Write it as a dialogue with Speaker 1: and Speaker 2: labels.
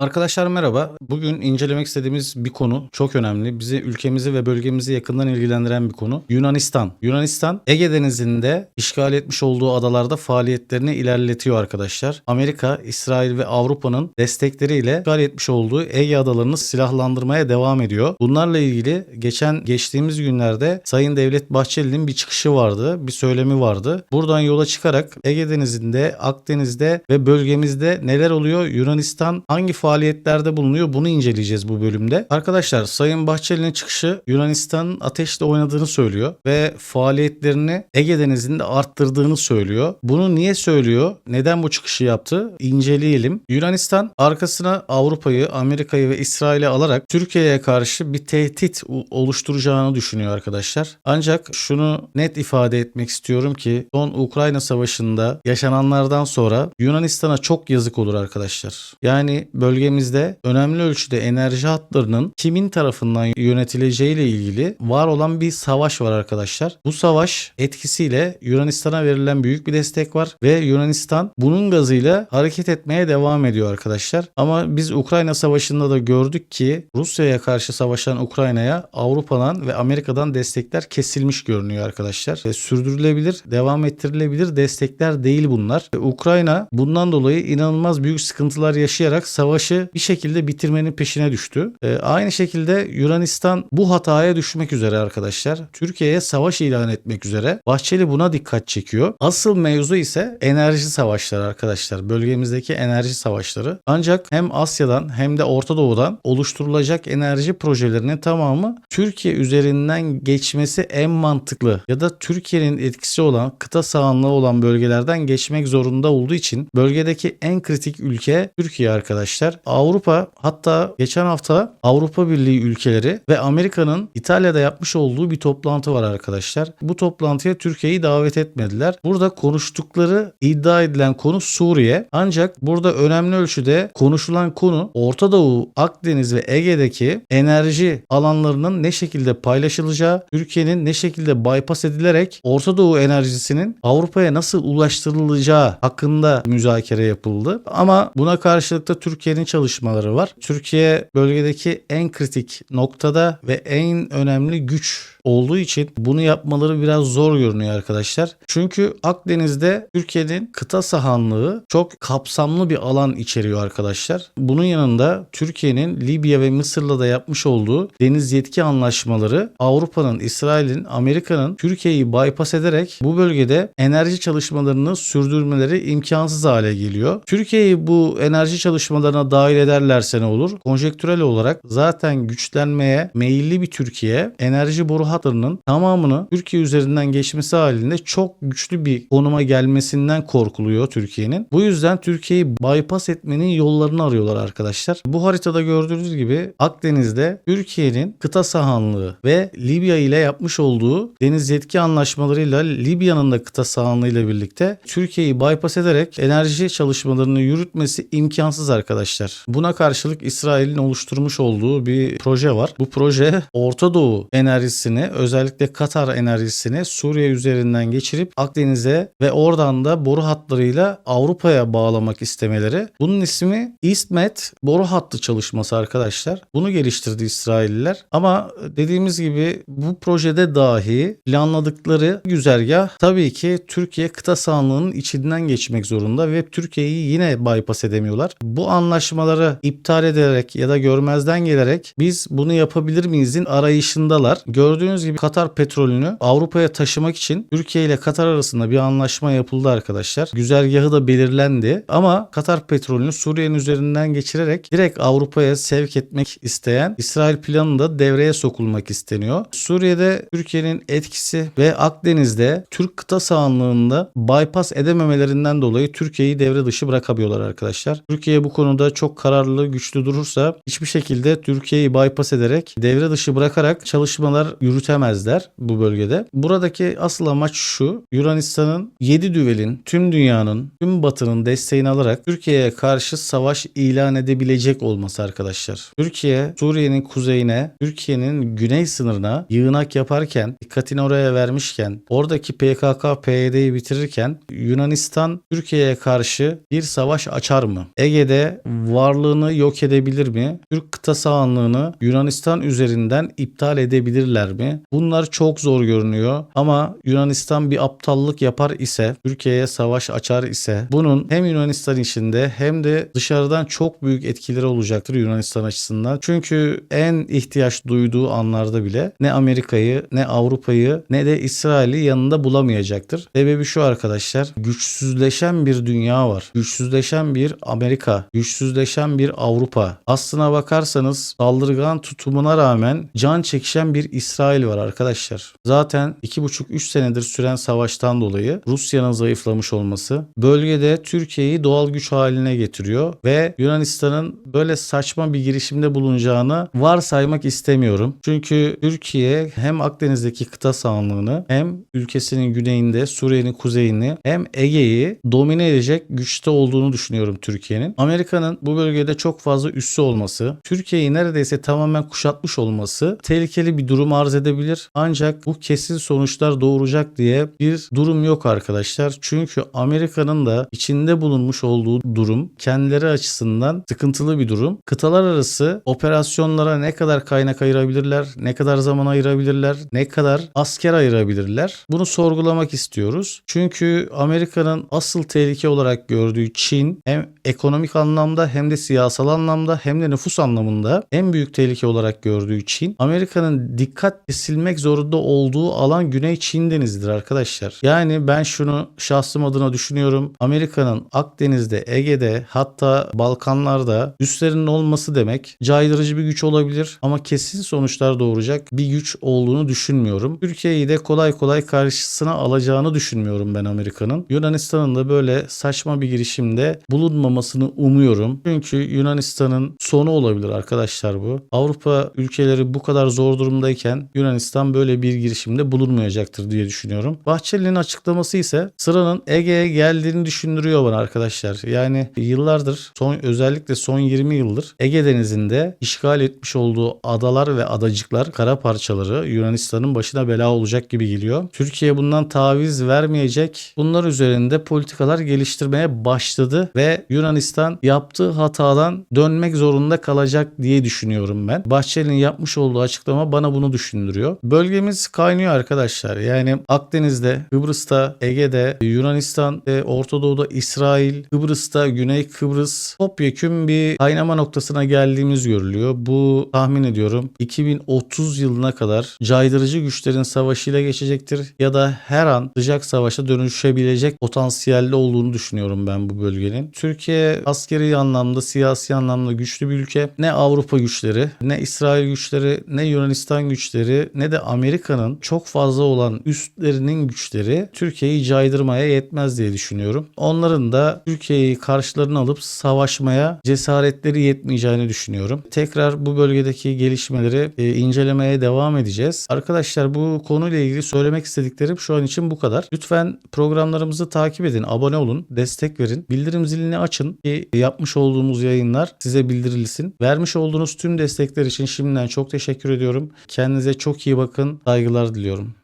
Speaker 1: Arkadaşlar merhaba. Bugün incelemek istediğimiz bir konu çok önemli. Bizi ülkemizi ve bölgemizi yakından ilgilendiren bir konu. Yunanistan. Yunanistan Ege Denizi'nde işgal etmiş olduğu adalarda faaliyetlerini ilerletiyor arkadaşlar. Amerika, İsrail ve Avrupa'nın destekleriyle işgal etmiş olduğu Ege adalarını silahlandırmaya devam ediyor. Bunlarla ilgili geçen geçtiğimiz günlerde Sayın Devlet Bahçeli'nin bir çıkışı vardı, bir söylemi vardı. Buradan yola çıkarak Ege Denizi'nde, Akdeniz'de ve bölgemizde neler oluyor? Yunanistan hangi faaliyetlerde bulunuyor? Bunu inceleyeceğiz bu bölümde. Arkadaşlar Sayın Bahçeli'nin çıkışı Yunanistan'ın ateşle oynadığını söylüyor ve faaliyetlerini Ege Denizi'nde arttırdığını söylüyor. Bunu niye söylüyor? Neden bu çıkışı yaptı? İnceleyelim. Yunanistan arkasına Avrupa'yı, Amerika'yı ve İsrail'i alarak Türkiye'ye karşı bir tehdit oluşturacağını düşünüyor arkadaşlar. Ancak şunu net ifade etmek istiyorum ki son Ukrayna Savaşı'nda yaşananlardan sonra Yunanistan'a çok yazık olur arkadaşlar. Yani bölgemizde önemli ölçüde enerji hatlarının kimin tarafından yönetileceği ile ilgili var olan bir savaş var arkadaşlar. Bu savaş etkisiyle Yunanistan'a verilen büyük bir destek var ve Yunanistan bunun gazıyla hareket etmeye devam ediyor arkadaşlar. Ama biz Ukrayna Savaşı'nda da gördük ki Rusya'ya karşı savaşan Ukrayna'ya Avrupa'dan ve Amerika'dan destekler kesilmiş görünüyor arkadaşlar. Ve sürdürülebilir, devam ettirilebilir destekler değil bunlar. Ve Ukrayna bundan dolayı inanılmaz büyük sıkıntılar yaşayarak savaşı bir şekilde bitirmenin peşine düştü. Ee, aynı şekilde Yunanistan bu hataya düşmek üzere arkadaşlar. Türkiye'ye savaş ilan etmek üzere. Bahçeli buna dikkat çekiyor. Asıl mevzu ise enerji savaşları arkadaşlar. Bölgemizdeki enerji savaşları. Ancak hem Asya'dan hem de Orta Doğu'dan oluşturulacak enerji projelerinin tamamı Türkiye üzerinden geçmesi en mantıklı ya da Türkiye'nin etkisi olan kıta sahanlığı olan bölgelerden geçmek zorunda olduğu için bölgedeki en kritik ülke Türkiye arkadaşlar. Avrupa hatta geçen hafta Avrupa Birliği ülkeleri ve Amerika'nın İtalya'da yapmış olduğu bir toplantı var arkadaşlar. Bu toplantıya Türkiye'yi davet etmediler. Burada konuştukları iddia edilen konu Suriye. Ancak burada önemli ölçüde konuşulan konu Orta Doğu, Akdeniz ve Ege'deki enerji alanlarının ne şekilde paylaşılacağı, Türkiye'nin ne şekilde bypass edilerek Orta Doğu enerjisinin Avrupa'ya nasıl ulaştırılacağı hakkında müzakere yapıldı. Ama buna karşılık da Türkiye'nin çalışmaları var. Türkiye bölgedeki en kritik noktada ve en önemli güç olduğu için bunu yapmaları biraz zor görünüyor arkadaşlar. Çünkü Akdeniz'de Türkiye'nin kıta sahanlığı çok kapsamlı bir alan içeriyor arkadaşlar. Bunun yanında Türkiye'nin Libya ve Mısır'la da yapmış olduğu deniz yetki anlaşmaları Avrupa'nın, İsrail'in, Amerika'nın Türkiye'yi bypass ederek bu bölgede enerji çalışmalarını sürdürmeleri imkansız hale geliyor. Türkiye'yi bu enerji çalışmalarına dahil ederlerse ne olur? Konjektürel olarak zaten güçlenmeye meyilli bir Türkiye enerji boru hatlarının tamamını Türkiye üzerinden geçmesi halinde çok güçlü bir konuma gelmesinden korkuluyor Türkiye'nin. Bu yüzden Türkiye'yi bypass etmenin yollarını arıyorlar arkadaşlar. Bu haritada gördüğünüz gibi Akdeniz'de Türkiye'nin kıta sahanlığı ve Libya ile yapmış olduğu deniz yetki anlaşmalarıyla Libya'nın da kıta sahanlığıyla birlikte Türkiye'yi bypass ederek enerji çalışmalarını yürütmesi imkansız arkadaşlar. Buna karşılık İsrail'in oluşturmuş olduğu bir proje var. Bu proje Orta Doğu enerjisini özellikle Katar enerjisini Suriye üzerinden geçirip Akdeniz'e ve oradan da boru hatlarıyla Avrupa'ya bağlamak istemeleri. Bunun ismi EastMed boru hattı çalışması arkadaşlar. Bunu geliştirdi İsrailliler. Ama dediğimiz gibi bu projede dahi planladıkları güzergah tabii ki Türkiye kıta sahanlığının içinden geçmek zorunda ve Türkiye'yi yine bypass edemiyorlar. Bu anlaşmaları iptal ederek ya da görmezden gelerek biz bunu yapabilir miyizin arayışındalar. Gördüğünüz gibi Katar petrolünü Avrupa'ya taşımak için Türkiye ile Katar arasında bir anlaşma yapıldı arkadaşlar. Güzergahı da belirlendi ama Katar petrolünü Suriye'nin üzerinden geçirerek direkt Avrupa'ya sevk etmek isteyen İsrail planı da devreye sokulmak isteniyor. Suriye'de Türkiye'nin etkisi ve Akdeniz'de Türk kıta sahanlığında bypass edememelerinden dolayı Türkiye'yi devre dışı bırakamıyorlar arkadaşlar. Türkiye bu konuda çok kararlı, güçlü durursa hiçbir şekilde Türkiye'yi bypass ederek devre dışı bırakarak çalışmalar yürütmeyecekler yürütemezler bu bölgede. Buradaki asıl amaç şu. Yunanistan'ın 7 düvelin tüm dünyanın, tüm batının desteğini alarak Türkiye'ye karşı savaş ilan edebilecek olması arkadaşlar. Türkiye Suriye'nin kuzeyine, Türkiye'nin güney sınırına yığınak yaparken, dikkatini oraya vermişken, oradaki PKK, PYD'yi bitirirken Yunanistan Türkiye'ye karşı bir savaş açar mı? Ege'de varlığını yok edebilir mi? Türk kıta sahanlığını Yunanistan üzerinden iptal edebilirler mi? Bunlar çok zor görünüyor ama Yunanistan bir aptallık yapar ise, Türkiye'ye savaş açar ise bunun hem Yunanistan içinde hem de dışarıdan çok büyük etkileri olacaktır Yunanistan açısından. Çünkü en ihtiyaç duyduğu anlarda bile ne Amerika'yı ne Avrupa'yı ne de İsrail'i yanında bulamayacaktır. Sebebi şu arkadaşlar güçsüzleşen bir dünya var. Güçsüzleşen bir Amerika, güçsüzleşen bir Avrupa. Aslına bakarsanız saldırgan tutumuna rağmen can çekişen bir İsrail var arkadaşlar. Zaten 2,5-3 senedir süren savaştan dolayı Rusya'nın zayıflamış olması bölgede Türkiye'yi doğal güç haline getiriyor ve Yunanistan'ın böyle saçma bir girişimde bulunacağını varsaymak istemiyorum. Çünkü Türkiye hem Akdeniz'deki kıta sahanlığını hem ülkesinin güneyinde Suriye'nin kuzeyini hem Ege'yi domine edecek güçte olduğunu düşünüyorum Türkiye'nin. Amerika'nın bu bölgede çok fazla üssü olması, Türkiye'yi neredeyse tamamen kuşatmış olması tehlikeli bir durum arz edebilir. Ancak bu kesin sonuçlar doğuracak diye bir durum yok arkadaşlar. Çünkü Amerika'nın da içinde bulunmuş olduğu durum kendileri açısından sıkıntılı bir durum. Kıtalar arası operasyonlara ne kadar kaynak ayırabilirler, ne kadar zaman ayırabilirler, ne kadar asker ayırabilirler? Bunu sorgulamak istiyoruz. Çünkü Amerika'nın asıl tehlike olarak gördüğü Çin hem ekonomik anlamda hem de siyasal anlamda hem de nüfus anlamında en büyük tehlike olarak gördüğü Çin. Amerika'nın dikkat kesilmek zorunda olduğu alan Güney Çin Denizi'dir arkadaşlar. Yani ben şunu şahsım adına düşünüyorum. Amerika'nın Akdeniz'de, Ege'de hatta Balkanlarda üslerinin olması demek caydırıcı bir güç olabilir ama kesin sonuçlar doğuracak bir güç olduğunu düşünmüyorum. Türkiye'yi de kolay kolay karşısına alacağını düşünmüyorum ben Amerika'nın. Yunanistan'ın da böyle saçma bir girişimde bulunmamasını umuyorum. Çünkü Yunanistan'ın sonu olabilir arkadaşlar bu. Avrupa ülkeleri bu kadar zor durumdayken Yunanistan böyle bir girişimde bulunmayacaktır diye düşünüyorum. Bahçeli'nin açıklaması ise sıranın Ege'ye geldiğini düşündürüyor bana arkadaşlar. Yani yıllardır son özellikle son 20 yıldır Ege Denizi'nde işgal etmiş olduğu adalar ve adacıklar, kara parçaları Yunanistan'ın başına bela olacak gibi geliyor. Türkiye bundan taviz vermeyecek. Bunlar üzerinde politikalar geliştirmeye başladı ve Yunanistan yaptığı hatadan dönmek zorunda kalacak diye düşünüyorum ben. Bahçeli'nin yapmış olduğu açıklama bana bunu düşündürüyor. Bölgemiz kaynıyor arkadaşlar. Yani Akdeniz'de, Kıbrıs'ta, Ege'de, Yunanistan, Orta Doğu'da İsrail, Kıbrıs'ta, Güney Kıbrıs topyekün bir kaynama noktasına geldiğimiz görülüyor. Bu tahmin ediyorum 2030 yılına kadar caydırıcı güçlerin savaşıyla geçecektir ya da her an sıcak savaşa dönüşebilecek potansiyelde olduğunu düşünüyorum ben bu bölgenin. Türkiye askeri anlamda, siyasi anlamda güçlü bir ülke. Ne Avrupa güçleri, ne İsrail güçleri, ne Yunanistan güçleri, ne de Amerika'nın çok fazla olan üstlerinin güçleri Türkiye'yi caydırmaya yetmez diye düşünüyorum. Onların da Türkiye'yi karşılarına alıp savaşmaya cesaretleri yetmeyeceğini düşünüyorum. Tekrar bu bölgedeki gelişmeleri e, incelemeye devam edeceğiz. Arkadaşlar bu konuyla ilgili söylemek istediklerim şu an için bu kadar. Lütfen programlarımızı takip edin, abone olun, destek verin. Bildirim zilini açın ki yapmış olduğumuz yayınlar size bildirilsin. Vermiş olduğunuz tüm destekler için şimdiden çok teşekkür ediyorum. Kendinize çok iyi bakın. Saygılar diliyorum.